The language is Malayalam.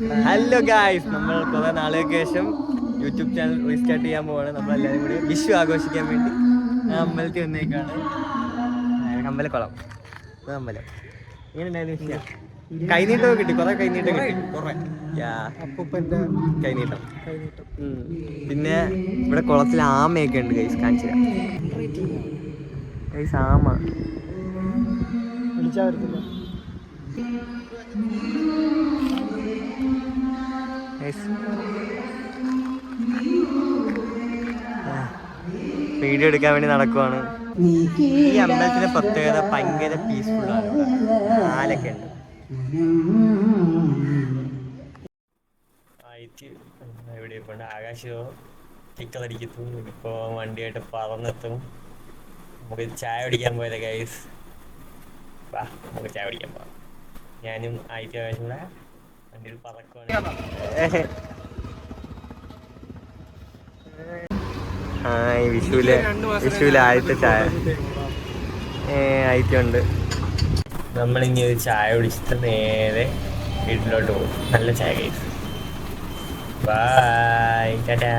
ഹലോ ഗായ്സ് നമ്മൾ കുറെ നാളുകൾക്ക് ശേഷം യൂട്യൂബ് ചാനൽ റീസ്റ്റാർട്ട് ചെയ്യാൻ പോവാണ്. നമ്മൾ എല്ലാവരും കൂടി വിഷു ആഘോഷിക്കാൻ വേണ്ടി. അമ്പലത്തിൽ വന്നേക്കാണ്. അമ്പലക്കുളം. അമ്പലം. ഇങ്ങനെ ഉണ്ടായിരുന്നു വിഷയ കിട്ടി. കുറെ കൈനീട്ടം കിട്ടി. കൈനീട്ടം. കൈനീട്ടം പിന്നെ ഇവിടെ കുളത്തിൽ ആമയൊക്കെ ഉണ്ട് ഗൈസ് കാണിച്ചു ഗൈസ് ആമ. വിളിച്ചാ വരത്തില്ല. ഗൈസ് വീഡിയോ എടുക്കാൻ വേണ്ടി നടക്കുവാണ്. ഈ അമ്പലത്തിന്റെ പ്രത്യേകത ഭയങ്കര പീസ്ഫുൾ ആണ് ആലൊക്കെ ഉണ്ട്. ഇവിടെ ഇപ്പോൾ ആകാശോ ചിക്കലടിക്കുന്നു ഇപ്പോൾ വണ്ടിയായിട്ട് പറന്നെത്തും. നമുക്ക് ചായ കുടിക്കാൻ പോയത് ഗൈസ് വാ നമുക്ക് ചായ കുടിക്കാൻ പോവാം. ഞാനും ആയിട്ട് ആകാശം ഈ വിഷുവിലെ വിഷുവിലെ ആദ്യത്തെ ചായ. ഏ ആയിട്ടുണ്ട്. നമ്മളിങ്ങനെ ഒരു ചായ കുടിച്ചിട്ട് നേരെ വീട്ടിലോട്ട് പോകും. നല്ല ചായ കഴിച്ചു ബായ് ടാറ്റാ